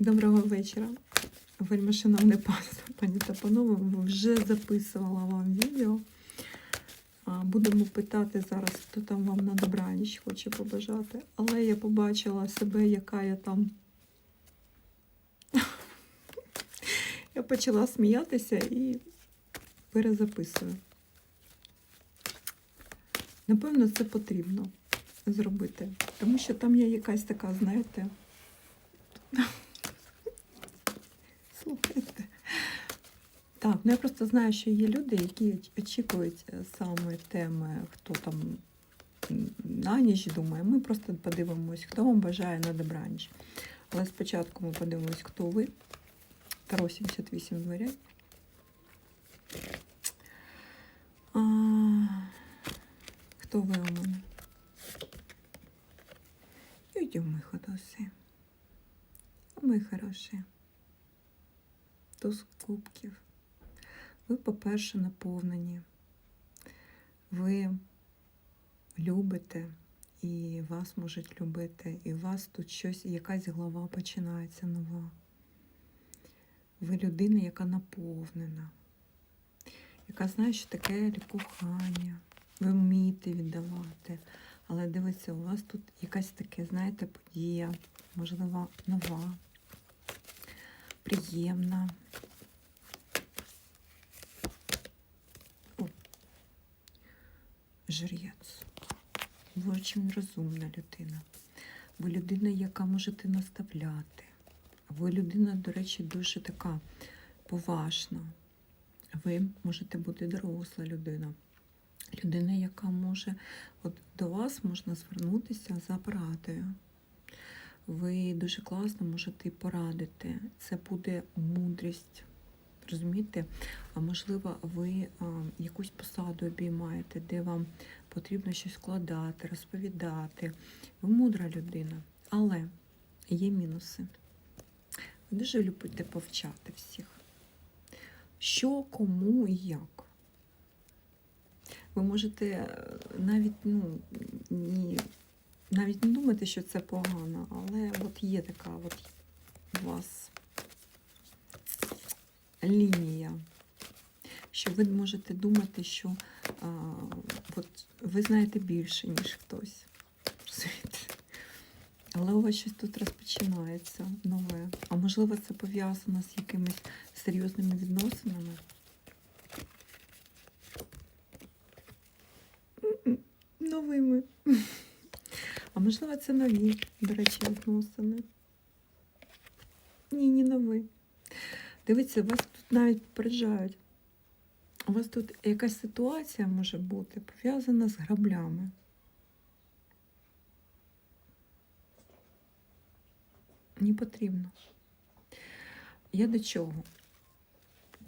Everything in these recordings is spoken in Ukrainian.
Доброго вечора. Вельми шановне панство, пані та панове, вже записувала вам відео. Будемо питати зараз, хто там вам на добраніч хоче побажати. Але я побачила себе, яка я там. Я почала сміятися і перезаписую. Напевно, це потрібно зробити, тому що там є якась така, знаєте. Так, ну я просто знаю, що є люди, які очікують е, саме теми, хто там на ніч думає. Ми просто подивимось, хто вам бажає на добраніч. Але спочатку ми подивимось, хто ви. Таро 78 дверей. А, хто ви у мене? Йдемо, ми ходоси. Ми хороші. Туз кубків. Ви, по-перше, наповнені. Ви любите, і вас можуть любити, і у вас тут щось, якась глава починається нова. Ви людина, яка наповнена, яка знає, що таке кохання. Ви вмієте віддавати. Але дивіться, у вас тут якась таке, знаєте, подія, можливо, нова, приємна. Жрець. Ви дуже розумна людина. Ви людина, яка можете наставляти. Ви людина, до речі, дуже така поважна. Ви можете бути доросла людина. Людина, яка може, от до вас можна звернутися за порадою. Ви дуже класно можете порадити. Це буде мудрість. Розумієте? А можливо, ви а, якусь посаду обіймаєте, де вам потрібно щось складати, розповідати. Ви мудра людина. Але є мінуси. Ви дуже любите повчати всіх. Що, кому і як. Ви можете е, навіть ну, ні, навіть не думати, що це погано, але от є така от у вас лінія, що ви можете думати, що а, от, ви знаєте більше, ніж хтось. Але у вас щось тут розпочинається нове. А можливо, це пов'язано з якимись серйозними відносинами. Новими. А можливо, це нові, до речі, відносини. Ні, не нові. Дивіться, вас тут навіть попереджають. У вас тут якась ситуація може бути пов'язана з граблями. Не потрібно. Я до чого?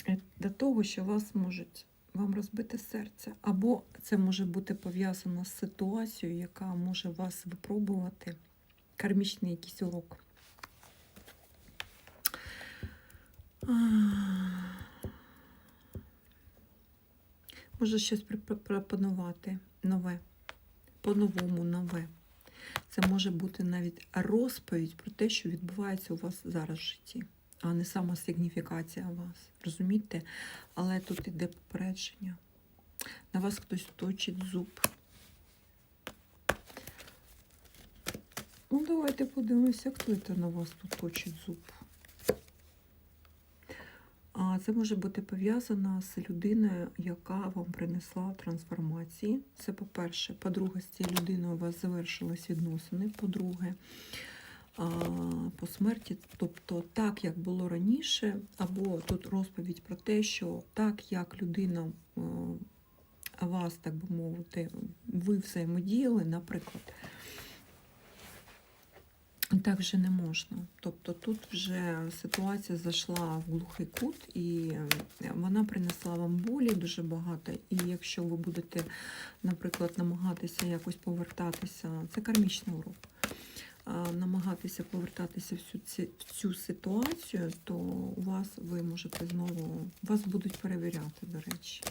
Е, До того, що вас можуть вам розбити серце. Або це може бути пов'язано з ситуацією, яка може вас випробувати, кармічний якийсь урок. Може щось пропонувати нове, по-новому нове. Це може бути навіть розповідь про те, що відбувається у вас зараз в житті, а не сама сигніфікація вас. Розумієте? Але тут іде попередження. На вас хтось точить зуб. Ну, давайте подивимося, хто це на вас тут точить зуб. А це може бути пов'язано з людиною, яка вам принесла трансформації. Це по-перше. По-друге, з цією людиною у вас завершились відносини. По-друге, по смерті, тобто так, як було раніше, або тут розповідь про те, що так, як людина вас, так би мовити, ви взаємодіяли, наприклад. Так вже не можна. Тобто тут вже ситуація зайшла в глухий кут, і вона принесла вам болі дуже багато. І якщо ви будете, наприклад, намагатися якось повертатися, це кармічний урок, намагатися повертатися в цю, в цю ситуацію, то у вас ви можете знову, вас будуть перевіряти, до речі.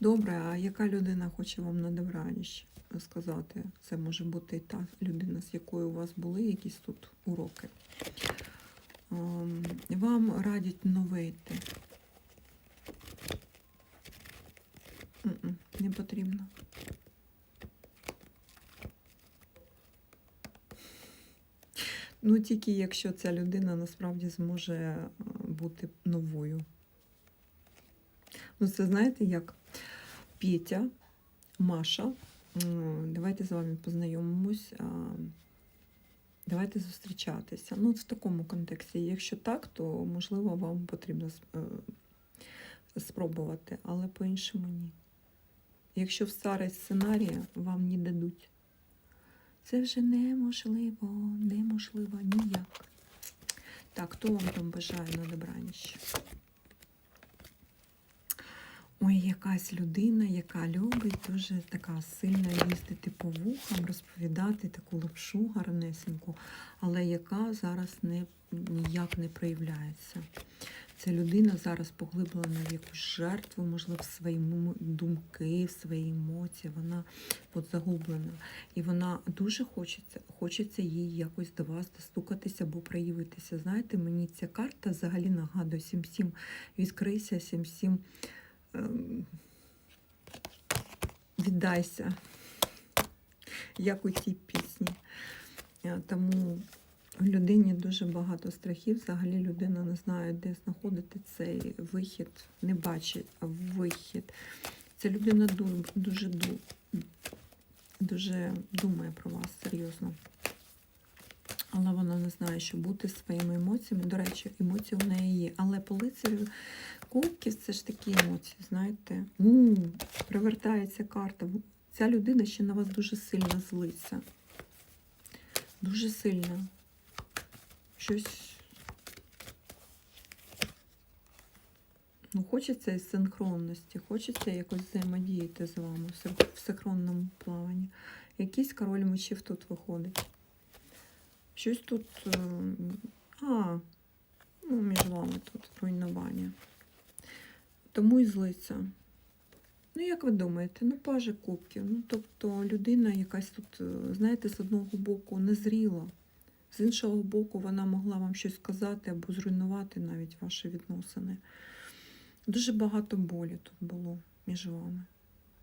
Добре, а яка людина хоче вам на добраніч? сказати. Це може бути та людина, з якою у вас були якісь тут уроки. Ем, Вам радять нове йти. Не потрібно. Ну, тільки якщо ця людина насправді зможе е, бути новою. Ну, це знаєте, як Петя, Маша. Давайте з вами познайомимось. Давайте зустрічатися. Ну, в такому контексті. Якщо так, то можливо вам потрібно е, спробувати, але по-іншому ні. Якщо в старий сценарій вам не дадуть. Це вже неможливо, неможливо ніяк. Так, хто вам там бажає на добраніч? Ой, якась людина, яка любить дуже така сильно їздити по вухам, розповідати таку лапшу гарнесеньку, але яка зараз не, ніяк не проявляється. Ця людина зараз поглиблена в якусь жертву, можливо, в свої думки, в свої емоції. Вона от загублена. І вона дуже хочеться, хочеться їй якось до вас достукатися або проявитися. Знаєте, мені ця карта взагалі нагадує 7-7. Відкрийся, 7-7. Ем, Віддайся, як у тій пісні. Е, Тому в людині дуже багато страхів. Взагалі людина не знає, де знаходити цей вихід, не бачить вихід. Ця людина ду- дуже дуже думає про вас серйозно. Але вона не знає, що бути своїми емоціями. До речі, емоції у неї є. Але по лицарю кубків це ж такі емоції, знаєте. м привертається карта. Ця людина ще на вас дуже сильно злиться. Дуже сильно. Щось. Ну, хочеться із синхронності, хочеться якось взаємодіяти з вами в синхронному плаванні. Якийсь король мечів тут виходить. Щось тут. е, А, ну, між вами тут руйнування. Тому і злиться. Ну, як ви думаєте, ну, паже кубків. Ну, тобто людина якась тут, е, знаєте, з одного боку незріла, з іншого боку, вона могла вам щось сказати або зруйнувати навіть ваші відносини. Дуже багато болі тут було між вами.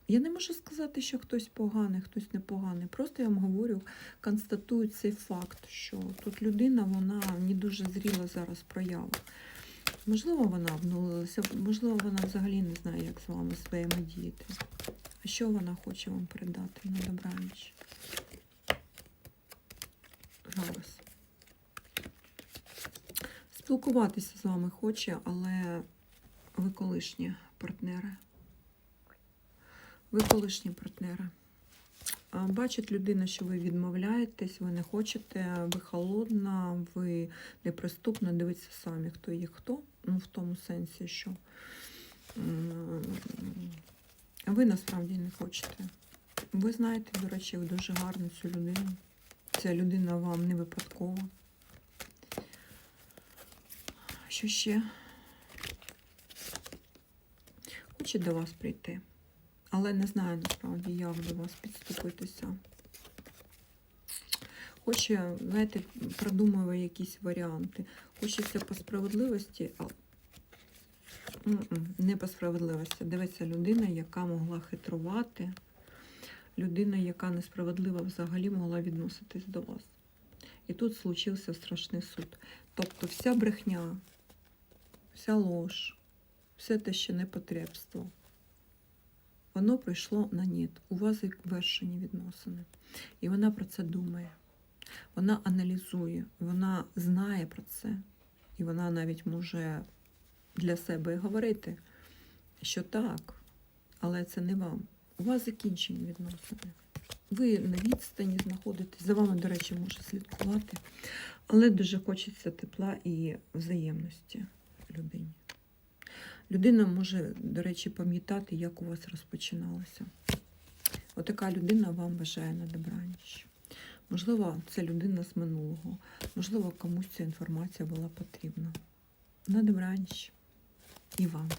Я не можу сказати, що хтось поганий, хтось непоганий. Просто я вам говорю, констатую цей факт, що тут людина, вона не дуже зріла зараз проява. Можливо, вона обнулилася, можливо, вона взагалі не знає, як з вами взаємодіяти. А що вона хоче вам передати на добраніч? Зараз. Спілкуватися з вами хоче, але ви колишні партнери. Ви колишні партнери. Бачить людина, що ви відмовляєтесь, ви не хочете, ви холодна, ви неприступна, дивіться самі, хто є хто. Ну, в тому сенсі, що ви насправді не хочете. Ви знаєте, до речі, ви дуже гарно цю людину. Ця людина вам не випадкова. Що ще? Хоче до вас прийти. Але не знаю насправді, як до вас підступитися. Хоче, знаєте, продумує якісь варіанти. Хочеться по справедливості, а не по справедливості. Дивиться людина, яка могла хитрувати, людина, яка несправедливо взагалі могла відноситись до вас. І тут случився страшний суд. Тобто вся брехня, вся лож, все те ще непотребство, воно прийшло на ніт. У вас вершені відносини. І вона про це думає. Вона аналізує, вона знає про це. І вона навіть може для себе говорити, що так, але це не вам. У вас закінчені відносини. Ви на відстані знаходитесь, за вами, до речі, може слідкувати, але дуже хочеться тепла і взаємності. Людина може, до речі, пам'ятати, як у вас розпочиналося. Отака людина вам бажає на добраніч. Можливо, це людина з минулого. Можливо, комусь ця інформація була потрібна. На добраніч. І вам.